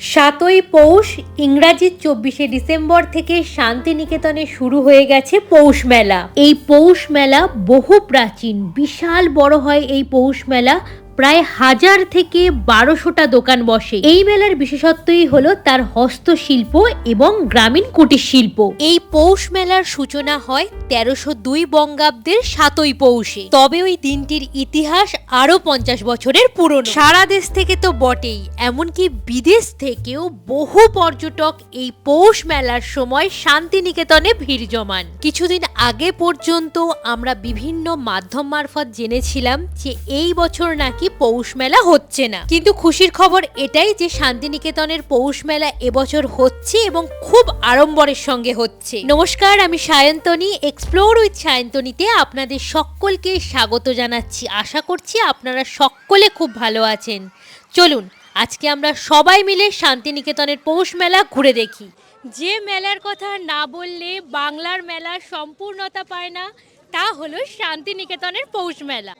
সাতই পৌষ ইংরাজির চব্বিশে ডিসেম্বর থেকে শান্তিনিকেতনে শুরু হয়ে গেছে পৌষ মেলা। এই পৌষ মেলা বহু প্রাচীন, বিশাল বড় হয় এই পৌষ মেলা। প্রায় হাজার থেকে বারোশোটা দোকান বসে। এই মেলার বিশেষত্বই হলো তার হস্তশিল্প এবং গ্রামীণ কুটির শিল্প এই পৌষ মেলার সূচনা হয় তেরোশো দুই বঙ্গাব্দের সাতই পৌষে। তবে ওই দিনটির ইতিহাস আরও পঞ্চাশ বছরের পুরনো। সারা দেশ থেকে তো বটেই, এমনকি বিদেশ থেকেও বহু পর্যটক এই পৌষ মেলার সময় শান্তিনিকেতনে ভিড় জমান। কিছুদিন আগে পর্যন্ত আমরা বিভিন্ন মাধ্যম মারফত জেনেছিলাম যে এই বছর নাকি পৌষ মেলা হচ্ছে না। কিন্তু খুশির খবর এটাই যে শান্তিনিকেতনের পৌষ মেলা এবছর হচ্ছে এবং খুব আড়ম্বরের সঙ্গে হচ্ছে। নমস্কার, আমি সায়ন্তনী এক্সপ্লোর উইথ সায়ন্তনীতে আপনাদের সকলকে স্বাগত জানাচ্ছি। আশা করছি আপনারা সকলে খুব ভালো আছেন। চলুন, আজকে আমরা সবাই মিলে শান্তিনিকেতনের পৌষ মেলা ঘুরে দেখি। যে মেলার কথা না বললে বাংলার মেলার সম্পূর্ণতা পায় না, তা হলো শান্তিনিকেতনের পৌষ মেলা।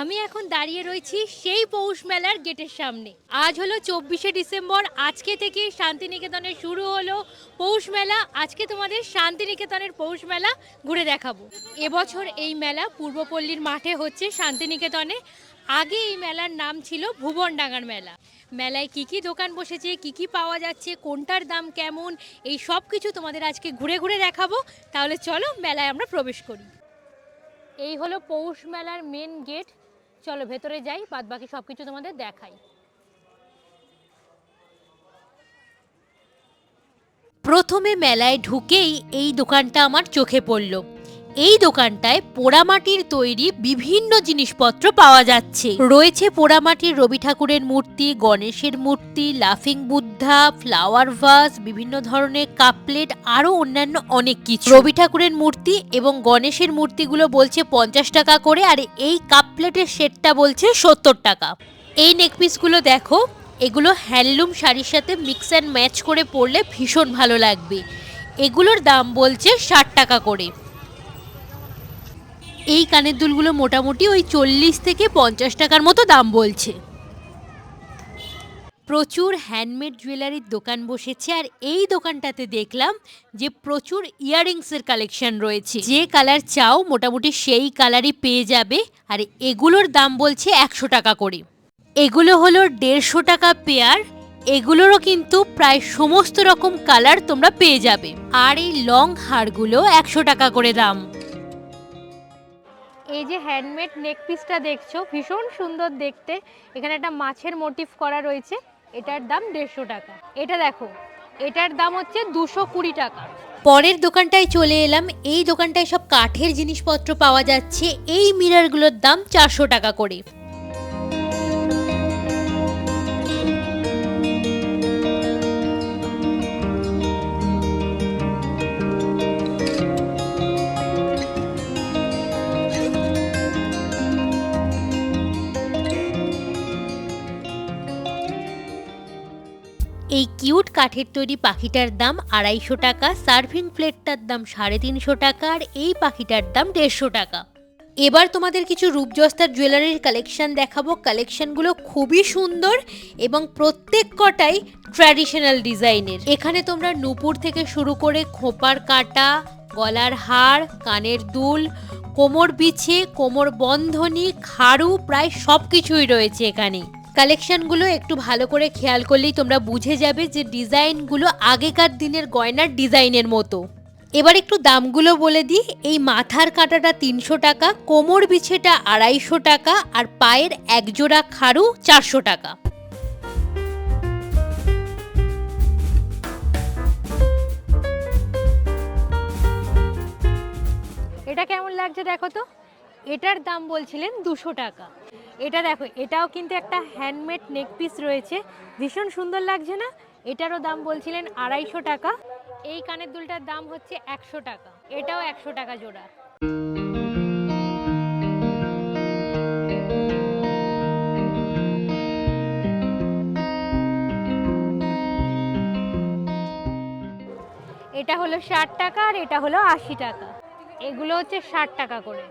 আমি এখন দাঁড়িয়ে রয়েছি সেই পৌষ মেলার গেটের সামনে। আজ হলো চব্বিশে ডিসেম্বর, আজকে থেকে শান্তিনিকেতনে শুরু হলো পৌষ মেলা। আজকে তোমাদের শান্তিনিকেতনের পৌষ মেলা ঘুরে দেখাবো। এবছর এই মেলা পূর্বপল্লীর মাঠে হচ্ছে শান্তিনিকেতনে। আগে এই মেলার নাম ছিল ভুবনডাঙ্গার মেলা। মেলায় কি কি দোকান বসেছে, কি কি পাওয়া যাচ্ছে, কোনটার দাম কেমন, এই সব কিছু তোমাদের আজকে ঘুরে ঘুরে দেখাবো। তাহলে চলো মেলায় আমরা প্রবেশ করি। এই হলো পৌষ মেলার মেন গেট চলো ভেতরে যাই বাদ বাকি সব কিছু তোমাদের দেখাই। প্রথমে মেলায় ঢুকেই এই দোকানটা আমার চোখে পড়ল। এই দোকানটায় পোড়ামাটির তৈরি বিভিন্ন জিনিসপত্র পাওয়া যাচ্ছে। রয়েছে পোড়ামাটির রবি ঠাকুরের মূর্তি, গণেশের মূর্তি, লাফিং বুদ্ধা, ফ্লাওয়ার ভাস, বিভিন্ন ধরনের কাপলেট, আরও অন্যান্য অনেক কিছু। রবি ঠাকুরের মূর্তি এবং গণেশের মূর্তিগুলো বলছে পঞ্চাশ টাকা করে আর এই কাপলেটের সেটটা বলছে সত্তর টাকা। এই নেকপিসগুলো দেখো, এগুলো হ্যান্ডলুম শাড়ির সাথে মিক্স অ্যান্ড ম্যাচ করে পরলে ভীষণ ভালো লাগবে। এগুলোর দাম বলছে ষাট টাকা করে। এই কানের দুলগুলো মোটামুটি ওই চল্লিশ থেকে পঞ্চাশ টাকার মতো দাম বলছে। প্রচুর হ্যান্ডমেড জুয়েলারির দোকান বসেছে আর এই দোকানটাতে দেখলাম যে প্রচুর ইয়াররিংসের কালেকশন রয়েছে। যে কালার চাও মোটামুটি সেই কালারই পেয়ে যাবে আর এগুলোর দাম বলছে একশো টাকা করে। এগুলো হলো দেড়শো টাকা পেয়ার এগুলোরও কিন্তু প্রায় সমস্ত রকম কালার তোমরা পেয়ে যাবে। আর এই লং হারগুলো একশো টাকা করে দাম। এই যে হ্যান্ডমেড নেক পিসটা দেখছ, ভীষণ সুন্দর দেখতে। এখানে একটা মাছের মোটিভ করা রয়েছে, এটার দাম দেড়শো টাকা। এটা দেখো, এটার দাম হচ্ছে দুশো কুড়ি টাকা। পরের দোকানটায় চলে এলাম, এই দোকানটায় সব কাঠের জিনিসপত্র পাওয়া যাচ্ছে, এই মিররগুলোর দাম চারশো টাকা করে। এই কিউট কাঠের তৈরি পাখিটার দাম আড়াইশো টাকা, সার্ভিং প্লেটটার দাম সাড়ে তিনশো টাকা আর এই পাখিটার দাম দেড়শো টাকা। এবার তোমাদের কিছু রূপজস্তার জুয়েলারির কালেকশন দেখাবো। কালেকশনগুলো খুবই সুন্দর এবং প্রত্যেক কটাই ট্র্যাডিশনাল ডিজাইনের। এখানে তোমরা নুপুর থেকে শুরু করে খোপার কাটা, গলার হার, কানের দুল, কোমর বিছে, কোমর বন্ধনী, খাড়ু, প্রায় সব কিছুই রয়েছে এখানে। কালেকশনগুলো একটু ভালো করে খেয়াল করলেই তোমরা বুঝে যাবে যে ডিজাইনগুলো আগেকার দিনের গয়নার ডিজাইনের মতো। এবার একটু দামগুলো বলে দিই। এই মাথার কাঁটাটা তিনশো টাকা, কোমর বিছেটা আড়াইশো টাকা, আর পায়ের একজোড়া খাড়ু চারশো টাকা। এটা কেমন লাগছে দেখো তো? এটার দাম বলছিলেন দুশো টাকা। এটা দেখো, এটাও কিন্তু একটা হ্যান্ডমেড নেক পিস রয়েছে। ভীষণ সুন্দর লাগছে না? এটারও দাম বলছিলেন আড়াইশো টাকা। এই কানের দুলটার দাম হচ্ছে একশো টাকা। এটাও একশো টাকা জোড়া। এটা হলো ষাট টাকা আর এটা হলো আশি টাকা। এগুলো হচ্ছে ষাট টাকা করে।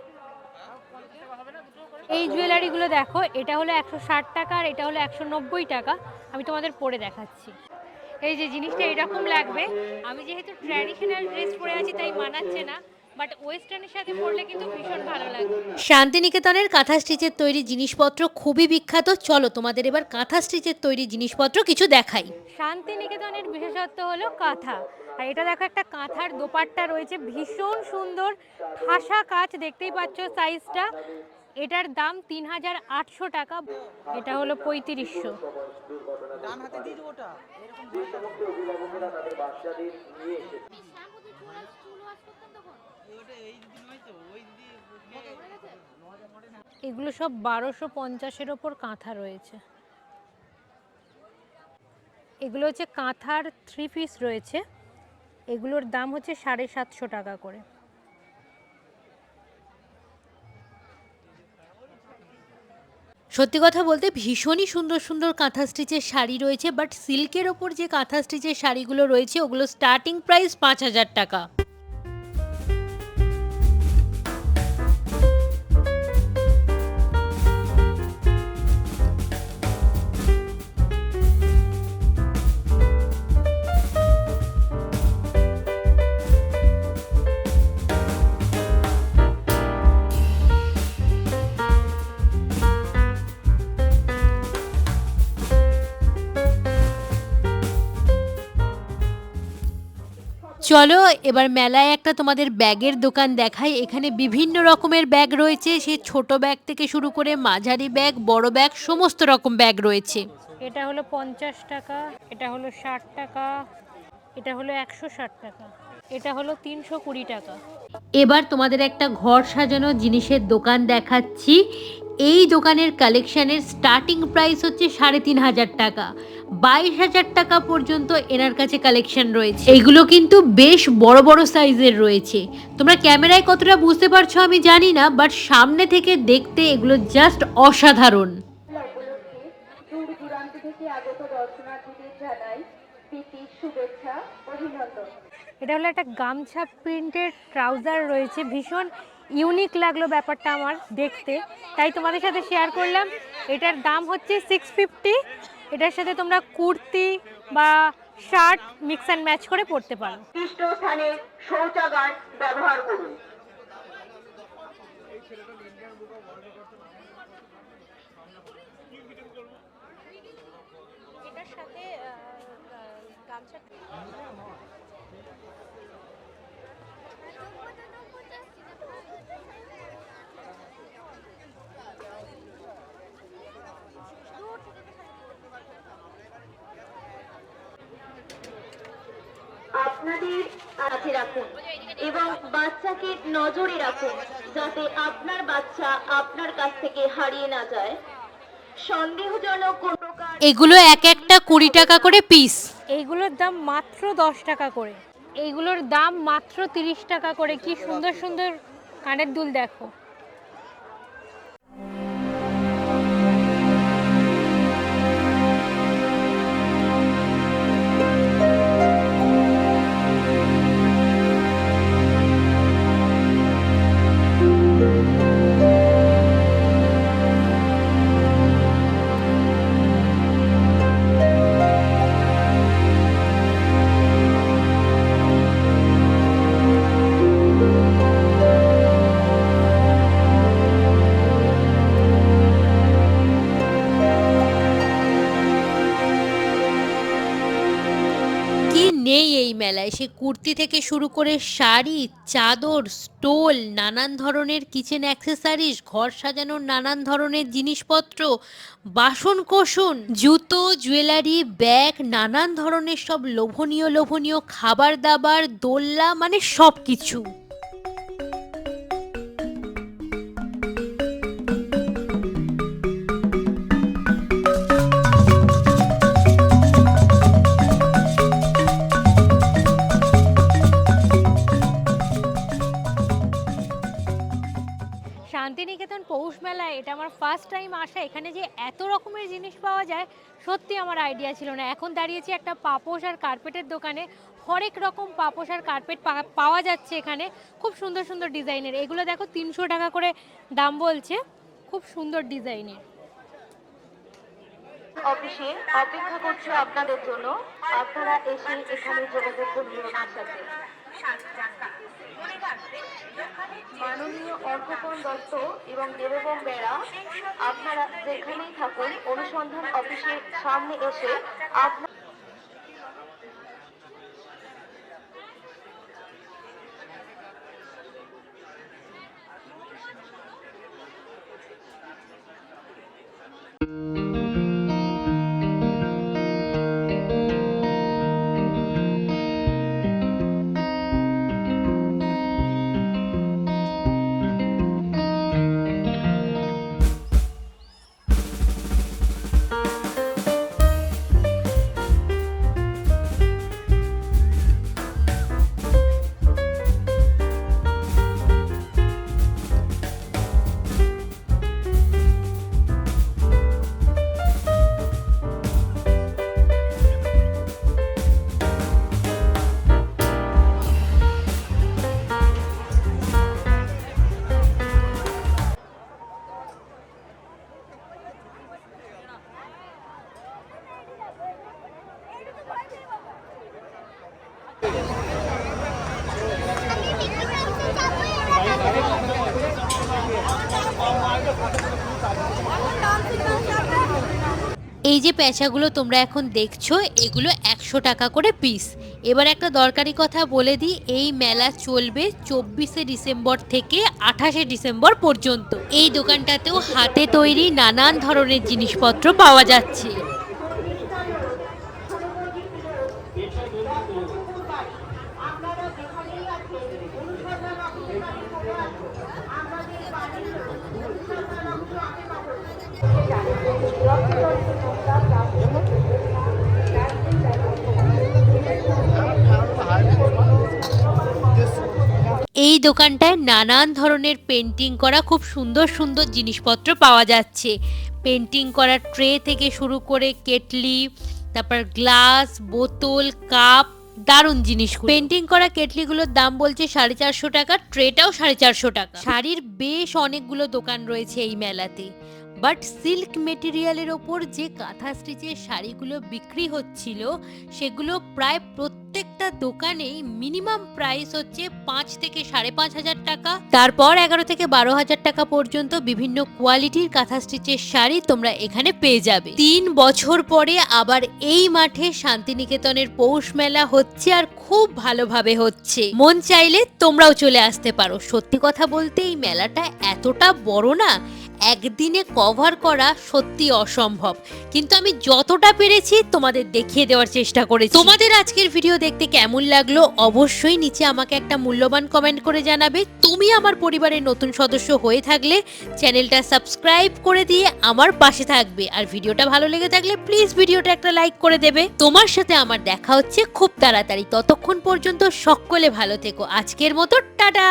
এই জুয়েলারিগুলো দেখো এটা হলো একশো ষাট টাকা আর এটা হলো একশো নব্বই টাকা। আমি তোমাদের পরে দেখাচ্ছি। এই যে জিনিসটা এরকম লাগবে। আমি যেহেতু ট্র্যাডিশনাল ড্রেস পরে আছি তাই মানাচ্ছে না বাট ওয়েস্টার্নের সাথে পরলে কিন্তু ভীষণ ভালো লাগবে। শান্তিনিকেতনের কাঁথা স্টিচের তৈরি জিনিসপত্র খুবই বিখ্যাত। চলো তোমাদের এবার কাঁথা স্টিচের তৈরি জিনিসপত্র কিছু দেখাই। শান্তিনিকেতনের বিশেষত্ব হলো কাঁথা। আর এটা দেখো একটা কাঁথার দোপাট্টা রয়েছে ভীষণ সুন্দর ঠাসা কাজ দেখতেই পাচ্ছ সাইজটা এটার দাম তিন হাজার আটশো টাকা এটা হলো পঁয়ত্রিশশো। এগুলো সব বারোশো পঞ্চাশের ওপর কাঁথা রয়েছে। এগুলো হচ্ছে কাঁথার থ্রি পিস রয়েছে। এগুলোর দাম হচ্ছে সাড়ে সাতশো টাকা করে। সত্যি কথা বলতে ভীষণই সুন্দর সুন্দর কাঁথা স্টিচের শাড়ি রয়েছে বাট সিল্কের ওপর যে কাঁথা স্টিচের শাড়িগুলো রয়েছে, ওগুলো স্টার্টিং প্রাইস পাঁচ হাজার টাকা। চলো, এবার মেলায় একটা তোমাদের ব্যাগের দোকান দেখাই। এখানে বিভিন্ন রকমের ব্যাগ রয়েছে। সে ছোট ব্যাগ থেকে শুরু করে মাঝারি ব্যাগ, বড় ব্যাগ, সমস্ত রকম ব্যাগ রয়েছে। এটা হলো পঞ্চাশ টাকা, এটা হলো ষাট টাকা, এটা হলো একশো ষাট টাকা, এটা হলো তিনশো কুড়ি টাকা। এবার তোমাদের একটা ঘর সাজানো জিনিসের দোকান দেখাচ্ছি। এই দোকানের কালেকশানের স্টার্টিং প্রাইস হচ্ছে সাড়ে তিন হাজার টাকা। বাইশ হাজার টাকা পর্যন্ত এনার কাছে কালেকশন রয়েছে। এইগুলো কিন্তু বেশ বড় বড় সাইজের রয়েছে। তোমরা ক্যামেরায় কতটা বুঝতে পারছ আমি জানি না বাট সামনে থেকে দেখতে এগুলো জাস্ট অসাধারণ। থেকে আগত দর্শনার্থীদের জানাই প্রীতি শুভেচ্ছা, অভিনন্দন। এটা হলো একটা গামছা প্রিন্টের ট্রাউজার রয়েছে। ভীষণ ইউনিক লাগল ব্যাপারটা আমার দেখতে। তাই তোমাদের সাথে শেয়ার করলাম। এটার দাম হচ্ছে সিক্স ফিফটি এটার সাথে তোমরা কুর্তি বা শার্ট মিক্স অ্যান্ড ম্যাচ করে পরতে পারো। স্থানে শৌচাগার ব্যবহার করুন। এটার সাথে গামছা আপনাদের কাছে রাখুন এবং বাচ্চাকে নজরে রাখুন যাতে আপনার বাচ্চা আপনার কাছ থেকে হারিয়ে না যায়। সন্দেহজনক এগুলো এক একটা কুড়ি টাকা করে পিস এইগুলোর দাম মাত্র দশ টাকা করে। এইগুলোর দাম মাত্র তিরিশ টাকা করে। কি সুন্দর সুন্দর কানের দুল দেখো। মেলায় সে কুর্তি থেকে শুরু করে শাড়ি, চাদর, স্টোল, নানান ধরনের কিচেন অ্যাক্সেসারিজ ঘর সাজানোর নানান ধরনের জিনিসপত্র বাসন কোষণ জুতো জুয়েলারি ব্যাগ নানান ধরনের সব লোভনীয় লোভনীয় খাবার দাবার দোল্লা মানে সব কিছু ফার্স্ট টাইম আসা, এখানে যে এত রকমের জিনিস পাওয়া যায়, সত্যি আমার আইডিয়া ছিল না। এখন দাঁড়িয়েছি একটা পাপোশ আর কার্পেটের দোকানে। হরেক রকম পাপোশ আর কার্পেট পাওয়া যাচ্ছে এখানে। খুব সুন্দর সুন্দর ডিজাইনের। এগুলো দেখো তিনশো টাকা করে দাম বলছে। খুব সুন্দর ডিজাইনের। অফিসে অপেক্ষা করছে আপনাদের জন্য। আপনারা এসে এখানে যোগাযোগ করুন। মাননীয় অর্কপন দত্ত এবং দেবগম বেড়া আপনারা যেখানেই থাকুন অনুসন্ধান অফিসের সামনে এসে আপনার এই যে পেঁচাগুলো তোমরা এখন দেখছ, এগুলো একশো টাকা করে পিস এবার একটা দরকারি কথা বলে দিই, এই মেলা চলবে চব্বিশে ডিসেম্বর থেকে আঠাশে ডিসেম্বর পর্যন্ত। এই দোকানটাতেও হাতে তৈরি নানান ধরনের জিনিসপত্র পাওয়া যাচ্ছে। দোকানটায় নানান ধরনের পেন্টিং করা খুব সুন্দর সুন্দর জিনিসপত্র পাওয়া যাচ্ছে। পেন্টিং করা ট্রে থেকে শুরু করে কেটলি, তারপর গ্লাস বোতল কাপ দারুণ জিনিস পেন্টিং করা কেটলিগুলোর দাম বলছে সাড়ে চারশো টাকা ট্রেটাও সাড়ে চারশো টাকা। শাড়ির বেশ অনেকগুলো দোকান রয়েছে এই মেলাতে। বাট সিল্ক মেটেরিয়ালের ওপর যে কাঁথা স্টিচের শাড়িগুলো বিক্রি হচ্ছিল, সেগুলো প্রায় প্রত্যেকটা দোকানেই মিনিমাম প্রাইস হচ্ছে পাঁচ থেকে সাড়ে পাঁচ হাজার টাকা। তারপর এগারো থেকে বারো হাজার টাকা পর্যন্ত বিভিন্ন কোয়ালিটির কাঁথা স্টিচের শাড়ি তোমরা এখানে পেয়ে যাবে। তিন বছর পরে আবার এই মাঠে শান্তিনিকেতনের পৌষ মেলা হচ্ছে আর খুব ভালোভাবে হচ্ছে। মন চাইলে তোমরাও চলে আসতে পারো। সত্যি কথা বলতে এই মেলাটা এতটা বড় না একদিনে কভার করা সত্যি অসম্ভব। কিন্তু আমি যতটা পেরেছি তোমাদের দেখিয়ে দেওয়ার চেষ্টা করেছি। তোমাদের আজকের ভিডিও দেখতে কেমন লাগল অবশ্যই নিচে আমাকে একটা মূল্যবান কমেন্ট করে জানাবে। তুমি আমার পরিবারের নতুন সদস্য হয়ে থাকলে চ্যানেলটা সাবস্ক্রাইব করে দিয়ে আমার পাশে থাকবে। আর ভিডিওটা ভালো লেগে থাকলে প্লিজ ভিডিওটা একটা লাইক করে দেবে। তোমার সাথে আমার দেখা হচ্ছে খুব তাড়াতাড়ি। ততক্ষণ পর্যন্ত সকলে ভালো থেকো। আজকের মতো, টাটা!